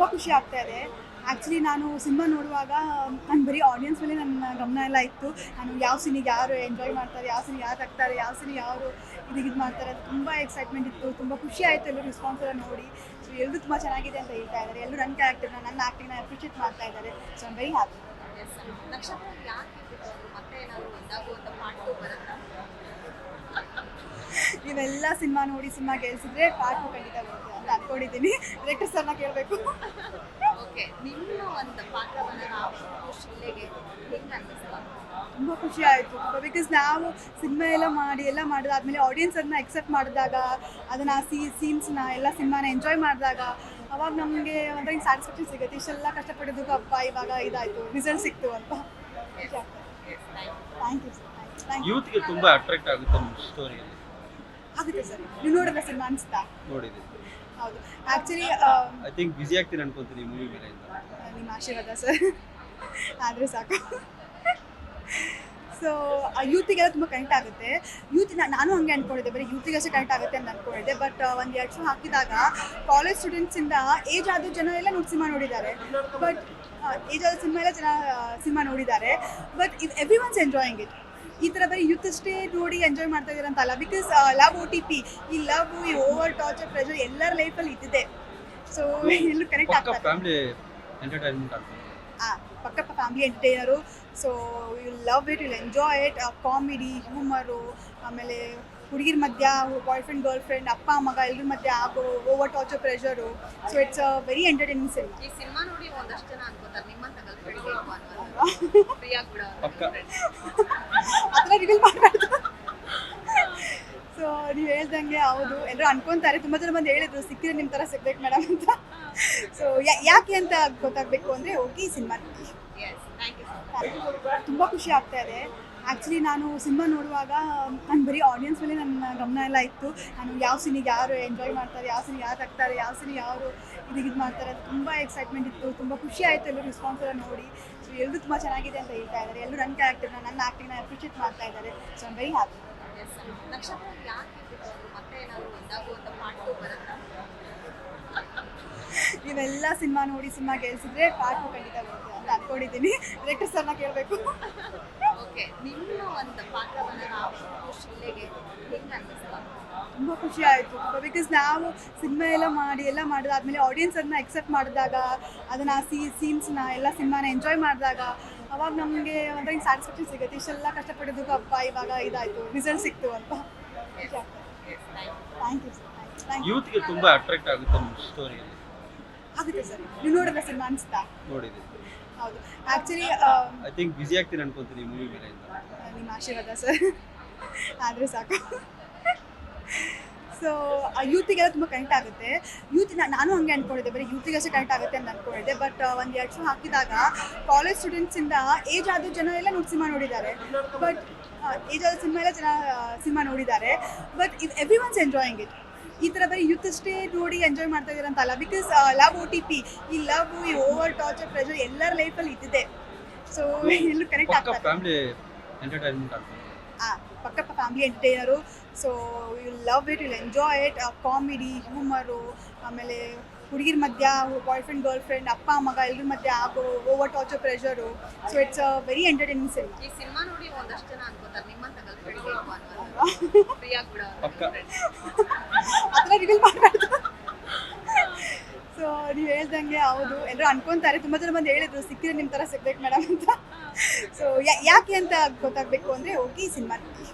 ತುಂಬ ಖುಷಿ ಆಗ್ತಾ ಇದೆ. ಆ್ಯಕ್ಚುಲಿ ನಾನು ಸಿನಿಮಾ ನೋಡುವಾಗ, ನಾನು ಬರೀ ಆಡಿಯನ್ಸ್ ಮೇಲೆ ನನ್ನ ಗಮನ ಎಲ್ಲ ಇತ್ತು. ನಾನು ಯಾವ ಸಿನಿಗೆ ಯಾರು ಎಂಜಾಯ್ ಮಾಡ್ತಾರೆ, ಯಾವ ಸಿನಿ ಯಾರು ಹಾಕ್ತಾರೆ, ಯಾವ ಸಿನಿ ಯಾರು ಇದಕ್ಕೆ ಇದು ಮಾಡ್ತಾರೆ ಅದು ತುಂಬ ಎಕ್ಸೈಟ್ಮೆಂಟ್ ಇತ್ತು. ತುಂಬ ಖುಷಿ ಆಯಿತು ಎಲ್ಲರೂ ರೆಸ್ಪಾನ್ಸ್ ಎಲ್ಲ ನೋಡಿ. ಸೊ ಎಲ್ಲರೂ ತುಂಬ ಚೆನ್ನಾಗಿದೆ ಅಂತ ಹೇಳ್ತಾ ಇದ್ದಾರೆ. ಎಲ್ಲರೂ ನನ್ನ ಕ್ಯಾರೆಕ್ಟರ್ನ ನನ್ನ ಆ್ಯಕ್ಟಿಂಗ್ನ ಅಪ್ರಿಷಿಯೇಟ್ ಮಾಡ್ತಾ ಇದ್ದಾರೆ. So I'm very happy. ನಕ್ಷತ್ರ ಯಾಕೆ ಮತ್ತೆ ಏನಾದರೂ ಒಂದಾಗುವಂಥ ಟು ಬರುತ್ತಾ? ನೀವೆಲ್ಲ ಸಿನಿಮಾ ನೋಡಿ ಸಿನಿಮಾ ಗೆಲ್ಸಿದ್ರೆ ಪಾರ್ಕ್ ಖಂಡಿತ ಬರುತ್ತೆ ಅಂತ ಅನ್ಕೊಂಡಿದ್ದೀನಿ. ಡೈರೆಕ್ಟರ್ ಸರ್ನ ಕೇಳಬೇಕು. ಓಕೆ ನಿಮ್ಮ ಒಂದು ತುಂಬ ಖುಷಿ ಆಯಿತು. ಬಿಕಾಸ್ ನಾವು ಸಿನಿಮಾ ಎಲ್ಲ ಮಾಡಿ ಎಲ್ಲ ಮಾಡಿದಾದ್ಮೇಲೆ ಆಡಿಯನ್ಸ್ ಅದನ್ನ ಎಕ್ಸೆಪ್ಟ್ ಮಾಡಿದಾಗ ಅದನ್ನು ಆ ಸಿ ಸೀನ್ಸ್ನ ಎಲ್ಲ ಸಿನಿಮಾನ ಎಂಜಾಯ್ ಮಾಡಿದಾಗ ಅವಾಗ ನಮಗೆ ಒಂದು ಸ್ಯಾಟಿಸ್ಫ್ಯಾಕ್ಷನ್ ಸಿಗುತ್ತೆ. ಇಷ್ಟೆಲ್ಲ ಕಷ್ಟಪಟ್ಟಿದ್ದಕ್ಕೂ ಅಪ್ಪ ಇವಾಗ ಇದಾಯಿತು. ರಿಸಲ್ಟ್ ಸಿಕ್ತು ಅಂತ. Thank you sir thank you ಯೂತ್ಗೆ ತುಂಬ ಅಟ್ರಾಕ್ಟ್ ಆಗುತ್ತೆ ನಿಮ್ಮ ಸ್ಟೋರಿಯಲ್ಲಿ ಆಗುತ್ತೆ ಸರ್. ನೀವು ನೋಡಿದ್ರೆ ಸಿನಿಮಾ ಅನಿಸ್ತಾ ನೋಡಿದ್ದೀನಿ. ಹೌದು. ಆ್ಯಕ್ಚುಲಿ ಐ ಥಿಂಕ್ ಬ್ಯುಸಿ ಆಗ್ತೀನಿ ಅನ್ಕೊಂತೀನಿ ಮೂವಿ ಮೇಲೆ. ನಿಮ್ಮ ಆಶೀರ್ವಾದ ಸರ್. ಆದರೆ ಸಾಕು. ಸೊ ಯೂತಿಗೆಲ್ಲ ತುಂಬ ಕನೆಕ್ಟ್ ಆಗುತ್ತೆ. ಯೂತ್ ನಾನು ಹಂಗೆ ಅಂದ್ಕೊಂಡಿದ್ದೆ ಬರೀ ಯೂತಿಗೆ ಅಷ್ಟೇ ಕನೆಕ್ಟ್ ಆಗುತ್ತೆ ಅಂತ ಅಂದ್ಕೊಂಡಿದ್ದೆ ಬಟ್ ಒಂದು ಎರಡು ಶೋ ಹಾಕಿದಾಗ ಕಾಲೇಜ್ ಸ್ಟೂಡೆಂಟ್ಸಿಂದ ಏಜ್ ಆದ ಜನ ಎಲ್ಲ ನೋಡಿ ಸಿನಿಮಾ ನೋಡಿದ್ದಾರೆ. ಬಟ್ ಏಜ್ ಆದ ಸಿನಿಮಾ ಎಲ್ಲ ಜನ ಸಿನಿಮಾ ನೋಡಿದ್ದಾರೆ. ಬಟ್ ಇವ್ ಎವ್ರಿ ಒನ್ಸ್ ಎಂಜಾಯಿಂಗ್ ಇಟ್ ಈ ಥರ ಬರೀ ಯೂತ್ ಅಷ್ಟೇ ನೋಡಿ ಎಂಜಾಯ್ ಮಾಡ್ತಾ ಇದ್ದಾರೆ ಅಂತಲ್ಲ because love O T P ಈ ಲವ್ ಈ ಓವರ್ ಟಾರ್ಚರ್ ಪ್ರೆಷರ್ ಎಲ್ಲರ ಲೈಫಲ್ಲಿ ಇದ್ದಿದೆ ಸೊ ಎಲ್ಲೂ ಕನೆಕ್ಟ್ ಪಕ್ಕ ಆಗ್ತಾರೆ. ಫ್ಯಾಮಿಲಿ ಎಂಟರ್ಟೈನ್ಮೆಂಟ್ ಆಗ್ತದೆ. ಆ, ಪಕ್ಕಪ್ಪ family entertainer so you love it will enjoy it comedy humour ಆಮೇಲೆ ಹುಡುಗಿರ ಮಧ್ಯ ಬಾಯ್ ಫ್ರೆಂಡ್ ಗರ್ಲ್ ಫ್ರೆಂಡ್ ಅಪ್ಪ ಮಗ ಎಲ್ಲರ ಮಧ್ಯ ಆಗೋ over torture pressure so it's a very entertaining cinema ಈ ಸಿನಿಮಾ ನೋಡಿ ಒಂದಷ್ಟು ಜನ ಅನ್ಕೋತಾರೆ. ನಿಮ್ಮಂತ ಗರ್ಲ್ ಫ್ರೆಂಡ್ ಥರ ರಿವೀಲ್ ಮಾಡಬಾರ್ದು. ಸೊ ನೀವು ಹೇಳ್ದಂಗೆ ಹೌದು. ಎಲ್ಲರೂ ಅನ್ಕೊಂತಾರೆ. ತುಂಬ ಜನ ಬಂದು ಹೇಳಿದ್ರು ಸಿಕ್ಕಿದ್ರೆ ನಿಮ್ಮ ಥರ ಸಿಗ್ಬೇಕು ಮೇಡಮ್ ಅಂತ. ಸೊ ಯಾಕೆ ಅಂತ ಗೊತ್ತಾಗಬೇಕು ಅಂದರೆ ಹೋಗಿ ಸಿನಿಮಾ ತುಂಬ ಖುಷಿ ಆಗ್ತಾ ಇದೆ. ಆ್ಯಕ್ಚುಲಿ ನಾನು ಸಿನಿಮಾ ನೋಡುವಾಗ ನಾನು ಬರೀ ಆಡಿಯನ್ಸ್ ಮೇಲೆ ನನ್ನ ಗಮನ ಎಲ್ಲ ಇತ್ತು. ನಾನು ಯಾವ ಸಿನಿಗೆ ಯಾರು ಎಂಜಾಯ್ ಮಾಡ್ತಾರೆ ಯಾವ ಸಿನಿ ಯಾರು ಹಾಕ್ತಾರೆ ಯಾವ ಸಿನಿ ಯಾರು ಇದು ಇದು ಮಾಡ್ತಾರೆ ಅದು ತುಂಬ ಎಕ್ಸೈಟ್ಮೆಂಟ್ ಇತ್ತು. ತುಂಬ ಖುಷಿ ಆಯಿತು ಎಲ್ಲರೂ ರೆಸ್ಪಾನ್ಸ್ ಎಲ್ಲ ನೋಡಿ. ಸೊ ಎಲ್ಲರೂ ತುಂಬ ಚೆನ್ನಾಗಿದೆ ಅಂತ ಹೇಳ್ತಾ ಇದ್ದಾರೆ. ಎಲ್ಲರೂ ನನ್ನ ಕ್ಯಾರೆಕ್ಟರ್ನ ನನ್ನ ಆ್ಯಕ್ಟಿಂಗ್ನ ಅಪ್ರಿಷಿಯೇಟ್ ಮಾಡ್ತಾ ಇದ್ದಾರೆ. ಸೊ ಐಮ್ ವೆರಿ ಹ್ಯಾಪಿ ನೀವೆಲ್ಲ ಸಿನಿಮಾ ನೋಡಿ ಸಿನಿಮಾ ಗೆಲ್ಸಿದ್ರೆ ಪಾರ್ಟ್ ಖಂಡಿತ ಬರುತ್ತೆ ಅಂತ ಅನ್ಕೊಂಡಿದ್ದೀನಿ. ಡೈರೆಕ್ಟರ್ ಸರ್ನ ಕೇಳಬೇಕು. ಓಕೆ ನಿಮ್ಮ ಒಂದು ಪಾತ್ರವನ್ನು ನಾವು ಶಿಲೆಗೆ ಹೆಂಗೆ ಅನ್ನಿಸ್ತಾ ತುಂಬ ಖುಷಿ ಆಯಿತು. ಬಿಕಾಸ್ ನಾವು ಸಿನಿಮಾ ಎಲ್ಲ ಮಾಡಿ ಎಲ್ಲ ಮಾಡಿದಾದ್ಮೇಲೆ ಅದನ್ನ ಎಕ್ಸೆಪ್ಟ್ ಮಾಡಿದಾಗ ಅದನ್ನು ಆ ಸೀ ಸೀನ್ಸ್ನ ಎಲ್ಲ ಸಿನಿಮಾನ ಎಂಜಾಯ್ ಮಾಡಿದಾಗ ಅವಾಗ ನಮಗೆ ಒಂಥರ ಸ್ಯಾಟಿಸ್ಫ್ಯಾಕ್ಷನ್ ಸಿಗುತ್ತೆ. ಇಷ್ಟೆಲ್ಲ ಕಷ್ಟಪಟ್ಟಿದ್ದಕ್ಕೂ ಅಪ್ಪ ಇವಾಗ ಇದಾಯಿತು. ರಿಸಲ್ಟ್ ಸಿಕ್ತು ಅಂತ. ಥ್ಯಾಂಕ್ ಯು ಸರ್ ಯೂತ್ಗೆ ತುಂಬಾ ಅಟ್ರಾಕ್ಟ್ ಆಗುತ್ತೆ ನಿಮ್ಮ ಸ್ಟೋರಿಯಲ್ಲಿ ಆಗುತ್ತೆ ಸರ್ ನೀವು ನೋಡಿದ್ರೆ ಸಿನಿಮಾ ಅನಿಸ್ತಾ ನೋಡಿದೆ ಹೌದು. ಆ್ಯಕ್ಚುಲಿ ಐ ಥಿಂಕ್ ಬ್ಯುಸಿ ಆಗ್ತೀನಿ ಅನ್ಕೊಂತೀನಿ ಮೂವಿ ಮೇಲೆ ನಿಮ್ಮ ಆಶೀರ್ವಾದ ಸರ್ ಆದರೆ ಸಾಕು. ಸೊ ಯೂತಿಗೆಲ್ಲ ತುಂಬ ಕನೆಕ್ಟ್ ಆಗುತ್ತೆ. ಯೂತ್ ನಾನು ಹಂಗೆ ಅಂದ್ಕೊಂಡಿದ್ದೆ ಬರೀ ಯೂತಿಗೆ ಅಷ್ಟೇ ಕನೆಕ್ಟ್ ಆಗುತ್ತೆ ಅಂತ ಅಂದ್ಕೊಂಡಿದ್ದೆ ಬಟ್ ಒಂದು ಎರಡು ಶೋ ಹಾಕಿದಾಗ ಕಾಲೇಜ್ ಸ್ಟೂಡೆಂಟ್ಸಿಂದ ಏಜ್ ಆದ ಜನ ಎಲ್ಲ ನೋಡಿ ಸಿನಿಮಾ ನೋಡಿದ್ದಾರೆ. ಬಟ್ ಏಜ್ ಆದ ಸಿನಿಮಾ ಎಲ್ಲ ಜನ ಸಿನಿಮಾ ನೋಡಿದ್ದಾರೆ. ಬಟ್ ಇವ್ ಎವ್ರಿ ಒನ್ಸ್ ಎಂಜಾಯಿಂಗ್ ಇಟ್ ಈ ಥರ ಬರೀ ಯೂತ್ ಅಷ್ಟೇ ನೋಡಿ ಎಂಜಾಯ್ ಮಾಡ್ತಾ ಇದ್ದಾರೆ ಅಂತಲ್ಲ because love O T P ಈ ಲವ್ ಈ ಓವರ್ ಟಾರ್ಚರ್ ಪ್ರೆಷರ್ ಎಲ್ಲರ ಲೈಫಲ್ಲಿ ಇದ್ದಿದೆ ಸೊ ಎಲ್ಲೂ ಕನೆಕ್ಟ್ ಆಗ್ತದೆ ಪಕ್ಕಪ್ಪ family entertainer so you love it will enjoy it comedy humour ಆಮೇಲೆ ಹುಡುಗಿರ ಮಧ್ಯ ಬಾಯ್ ಫ್ರೆಂಡ್ ಗರ್ಲ್ ಫ್ರೆಂಡ್ ಅಪ್ಪ ಮಗ ಎಲ್ಲರ ಮಧ್ಯ ಆಗೋ over torture pressure so it's a very entertaining cinema ಈ ಸಿನಿಮಾ ನೋಡಿ ಒಂದಷ್ಟು ಜನ ಅನ್ಕೋತಾರೆ ನಿಮ್ಮಂತ ರಿವೀಲ್ ಮಾಡಬಾರ್ದು. ಸೊ ನೀವು ಹೇಳ್ದಂಗೆ ಹೌದು. ಎಲ್ಲರೂ ಅನ್ಕೊಂತಾರೆ. ತುಂಬ ಜನ ಬಂದು ಹೇಳಿದ್ರು ಸಿಕ್ಕಿದ್ರೆ ನಿಮ್ಮ ಥರ ಸಿಗ್ಬೇಕು ಮೇಡಮ್ ಅಂತ. ಸೊ ಯಾಕೆ ಅಂತ ಗೊತ್ತಾಗಬೇಕು ಅಂದರೆ ಹೋಗಿ ಸಿನಿಮಾ ನೋಡಿ